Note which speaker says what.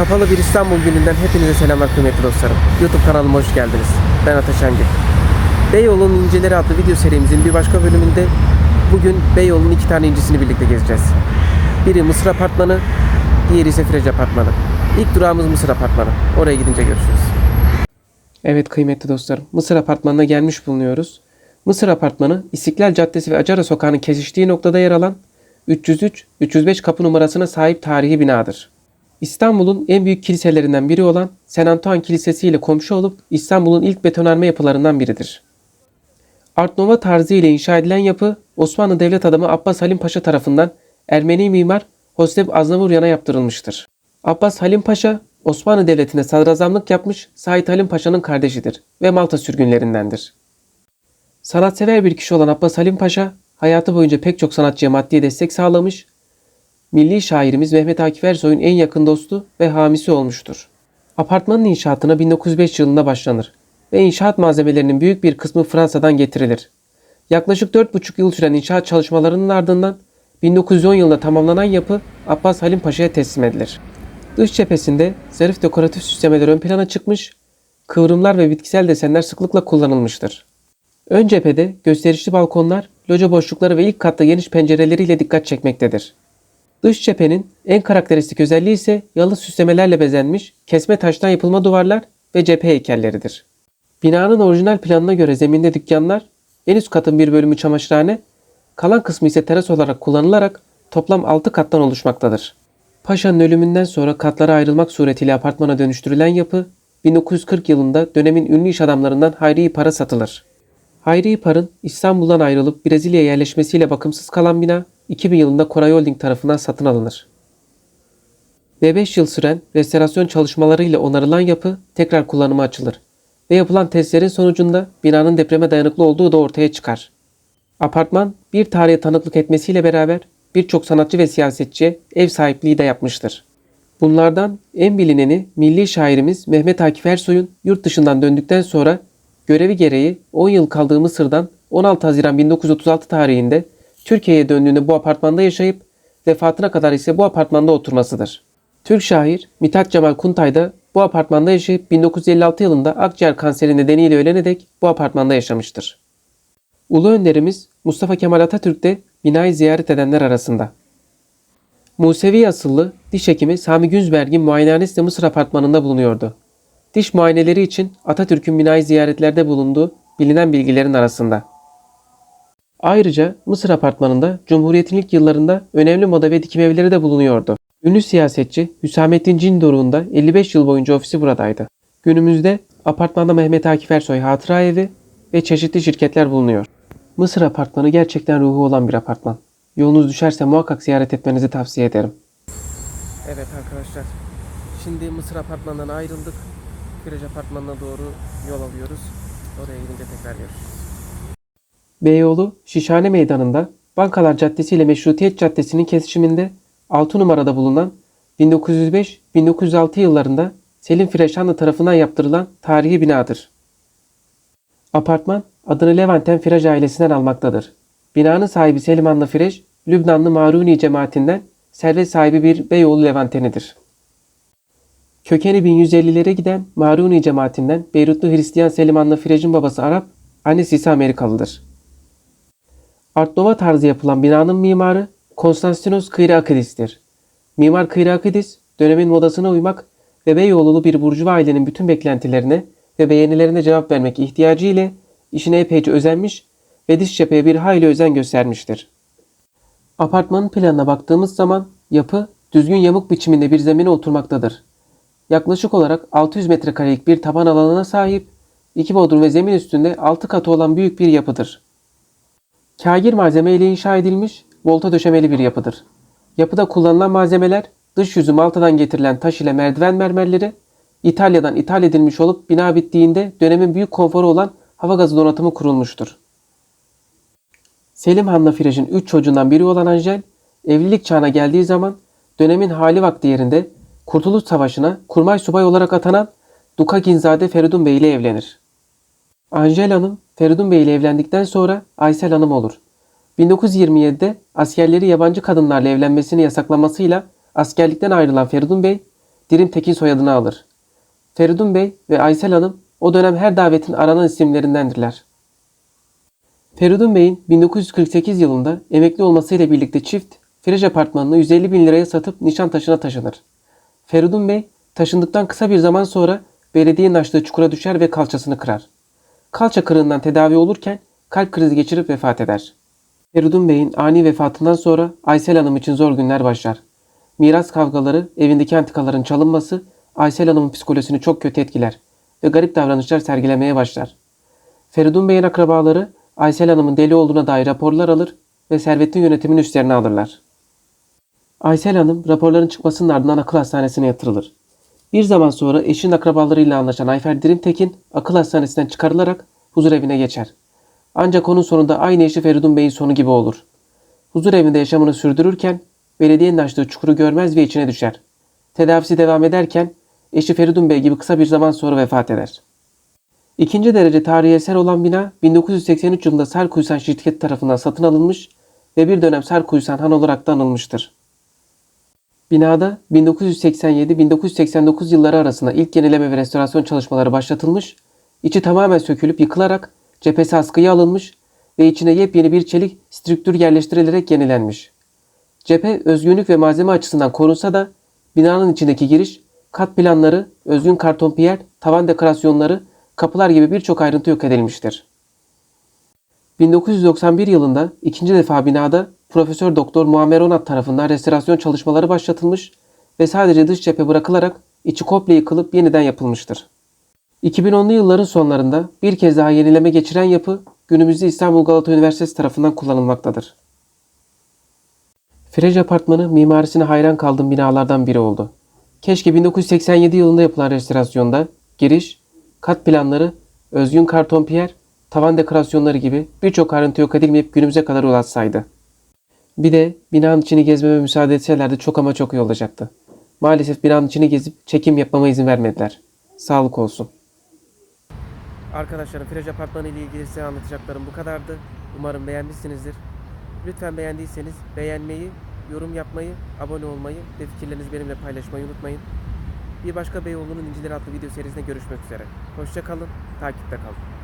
Speaker 1: Kapalı bir İstanbul gününden hepinize selamlar kıymetli dostlarım. YouTube kanalıma hoş geldiniz. Ben Ateş Angil. Beyoğlu'nun İnceleri adlı video serimizin bir başka bölümünde bugün Beyoğlu'nun iki tane incisini birlikte gezeceğiz. Biri Mısır Apartmanı, diğeri ise Frej Apartmanı. İlk durağımız Mısır Apartmanı. Oraya gidince görüşürüz. Evet kıymetli dostlarım, Mısır Apartmanı'na gelmiş bulunuyoruz. Mısır Apartmanı, İstiklal Caddesi ve Acara Sokağı'nın kesiştiği noktada yer alan 303-305 kapı numarasına sahip tarihi binadır. İstanbul'un en büyük kiliselerinden biri olan Sen Antoine Kilisesi ile komşu olup İstanbul'un ilk betonarme yapılarından biridir. Art Nouveau tarzı ile inşa edilen yapı Osmanlı devlet adamı Abbas Halim Paşa tarafından Ermeni mimar Hosep Aznavuryan'a yaptırılmıştır. Abbas Halim Paşa Osmanlı Devleti'nde sadrazamlık yapmış Said Halim Paşa'nın kardeşidir ve Malta sürgünlerindendir. Sanatsever bir kişi olan Abbas Halim Paşa hayatı boyunca pek çok sanatçıya maddi destek sağlamış, milli şairimiz Mehmet Akif Ersoy'un en yakın dostu ve hamisi olmuştur. Apartmanın inşaatına 1905 yılında başlanır ve inşaat malzemelerinin büyük bir kısmı Fransa'dan getirilir. Yaklaşık 4,5 yıl süren inşaat çalışmalarının ardından 1910 yılında tamamlanan yapı Abbas Halim Paşa'ya teslim edilir. Dış cephesinde zarif dekoratif süslemeler ön plana çıkmış, kıvrımlar ve bitkisel desenler sıklıkla kullanılmıştır. Ön cephede gösterişli balkonlar, loca boşlukları ve ilk katta geniş pencereleriyle dikkat çekmektedir. Dış cephenin en karakteristik özelliği ise yalı süslemelerle bezenmiş kesme taştan yapılma duvarlar ve cephe heykelleridir. Binanın orijinal planına göre zeminde dükkanlar, en üst katın bir bölümü çamaşırhane, kalan kısmı ise teras olarak kullanılarak toplam 6 kattan oluşmaktadır. Paşa'nın ölümünden sonra katlara ayrılmak suretiyle apartmana dönüştürülen yapı 1940 yılında dönemin ünlü iş adamlarından Hayri Par'a satılır. Hayri Par'ın İstanbul'dan ayrılıp Brezilya'ya yerleşmesiyle bakımsız kalan bina 2000 yılında Koray Holding tarafından satın alınır. Ve 5 yıl süren restorasyon çalışmalarıyla onarılan yapı tekrar kullanıma açılır ve yapılan testlerin sonucunda binanın depreme dayanıklı olduğu da ortaya çıkar. Apartman bir tarihe tanıklık etmesiyle beraber birçok sanatçı ve siyasetçiye ev sahipliği de yapmıştır. Bunlardan en bilineni milli şairimiz Mehmet Akif Ersoy'un yurt dışından döndükten sonra görevi gereği 10 yıl kaldığı Mısır'dan 16 Haziran 1936 tarihinde Türkiye'ye döndüğünde bu apartmanda yaşayıp vefatına kadar ise bu apartmanda oturmasıdır. Türk şair Mithat Cemal Kuntay da bu apartmanda yaşayıp 1956 yılında akciğer kanseri nedeniyle ölene dek bu apartmanda yaşamıştır. Ulu önderimiz Mustafa Kemal Atatürk de binayı ziyaret edenler arasında. Musevi asıllı diş hekimi Sami Günzberg'in muayenehanesi Mısır apartmanında bulunuyordu. Diş muayeneleri için Atatürk'ün binayı ziyaretlerde bulunduğu bilinen bilgilerin arasında. Ayrıca Mısır apartmanında Cumhuriyet'in ilk yıllarında önemli moda ve dikim evleri de bulunuyordu. Ünlü siyasetçi Hüsamettin Cindoruğ'un da 55 yıl boyunca ofisi buradaydı. Günümüzde apartmanda Mehmet Akif Ersoy Hatıra Evi ve çeşitli şirketler bulunuyor. Mısır apartmanı gerçekten ruhu olan bir apartman. Yolunuz düşerse muhakkak ziyaret etmenizi tavsiye ederim. Evet arkadaşlar. Şimdi Mısır apartmanından ayrıldık. Viraj apartmanına doğru yol alıyoruz. Oraya gidince tekrar görüşürüz. Beyoğlu Şişhane Meydanı'nda Bankalar Caddesi ile Meşrutiyet Caddesi'nin kesişiminde 6 numarada bulunan 1905-1906 yıllarında Selim Fireşanlı tarafından yaptırılan tarihi binadır. Apartman adını Levanten Firaj ailesinden almaktadır. Binanın sahibi Selimanlı Firej, Lübnanlı Maruni cemaatinden servet sahibi bir Beyoğlu Levantenidir. Kökeni 1150'lere giden Maruni cemaatinden Beyrutlu Hristiyan Selimanlı Firej'in babası Arap, annesi ise Amerikalıdır. Art Nouveau tarzı yapılan binanın mimarı Konstantinos Kyriakidis'tir. Mimar Kyriakidis, dönemin modasına uymak ve Beyoğlu'lu bir burjuva ailenin bütün beklentilerine ve beğenilerine cevap vermek ihtiyacı ile işine epeyce özenmiş ve dış cepheye bir hayli özen göstermiştir. Apartmanın planına baktığımız zaman yapı düzgün yamuk biçiminde bir zemine oturmaktadır. Yaklaşık olarak 600 metrekarelik bir taban alanına sahip, iki bodrum ve zemin üstünde 6 katı olan büyük bir yapıdır. Kagir malzeme ile inşa edilmiş, volta döşemeli bir yapıdır. Yapıda kullanılan malzemeler dış yüzü Malta'dan getirilen taş ile merdiven mermerleri, İtalya'dan ithal edilmiş olup bina bittiğinde dönemin büyük konforu olan hava gazı donatımı kurulmuştur. Selim Han'la Firaj'ın 3 çocuğundan biri olan Angel, evlilik çağına geldiği zaman dönemin hali vakti yerinde Kurtuluş Savaşı'na kurmay subay olarak atanan Duka Ginzade Feridun Bey ile evlenir. Angel Hanım Feridun Bey ile evlendikten sonra Aysel Hanım olur. 1927'de askerleri yabancı kadınlarla evlenmesini yasaklamasıyla askerlikten ayrılan Feridun Bey Dirim Tekin soyadını alır. Feridun Bey ve Aysel Hanım o dönem her davetin aranan isimlerindendirler. Feridun Bey'in 1948 yılında emekli olmasıyla birlikte çift Frej apartmanını 150 bin liraya satıp Nişantaşı'na taşınır. Feridun Bey taşındıktan kısa bir zaman sonra belediyenin açtığı çukura düşer ve kalçasını kırar. Kalça kırığından tedavi olurken kalp krizi geçirip vefat eder. Feridun Bey'in ani vefatından sonra Aysel Hanım için zor günler başlar. Miras kavgaları, evindeki antikaların çalınması Aysel Hanım'ın psikolojisini çok kötü etkiler ve garip davranışlar sergilemeye başlar. Feridun Bey'in akrabaları Aysel Hanım'ın deli olduğuna dair raporlar alır ve servetin yönetimini üstlerine alırlar. Aysel Hanım raporların çıkmasının ardından akıl hastanesine yatırılır. Bir zaman sonra eşin akrabalarıyla anlaşan Ayfer Dirimtekin akıl hastanesinden çıkarılarak huzur evine geçer. Ancak onun sonunda aynı eşi Feridun Bey'in sonu gibi olur. Huzur evinde yaşamını sürdürürken belediyenin açtığı çukuru görmez ve içine düşer. Tedavisi devam ederken eşi Feridun Bey gibi kısa bir zaman sonra vefat eder. İkinci derece tarihi eser olan bina 1983 yılında Sarkuysan şirketi tarafından satın alınmış ve bir dönem Sarkuysan Han olarak da anılmıştır. Binada 1987-1989 yılları arasında ilk yenileme ve restorasyon çalışmaları başlatılmış, içi tamamen sökülüp yıkılarak cephesi askıya alınmış ve içine yepyeni bir çelik strüktür yerleştirilerek yenilenmiş. Cephe özgünlük ve malzeme açısından korunsa da binanın içindeki giriş, kat planları, özgün karton piyer, tavan dekorasyonları, kapılar gibi birçok ayrıntı yok edilmiştir. 1991 yılında ikinci defa binada Profesör Doktor Muammer Onat tarafından restorasyon çalışmaları başlatılmış ve sadece dış cephe bırakılarak içi komple yıkılıp yeniden yapılmıştır. 2010'lu yılların sonlarında bir kez daha yenileme geçiren yapı günümüzde İstanbul Galata Üniversitesi tarafından kullanılmaktadır. Frej Apartmanı mimarisine hayran kaldığım binalardan biri oldu. Keşke 1987 yılında yapılan restorasyonda giriş, kat planları, özgün karton piyer, tavan dekorasyonları gibi birçok ayrıntı yok edilmeyip günümüze kadar ulaşsaydı. Bir de binanın içini gezmeme müsaade etselerdi çok ama çok iyi olacaktı. Maalesef binanın içini gezip çekim yapmama izin vermediler. Sağlık olsun. Arkadaşlarım Frej Apartmanı ile ilgili size anlatacaklarım bu kadardı. Umarım beğenmişsinizdir. Lütfen beğendiyseniz beğenmeyi, yorum yapmayı, abone olmayı ve fikirlerinizi benimle paylaşmayı unutmayın. Bir başka Beyoğlu'nun İncileri adlı video serisinde görüşmek üzere. Hoşça kalın, takipte kalın.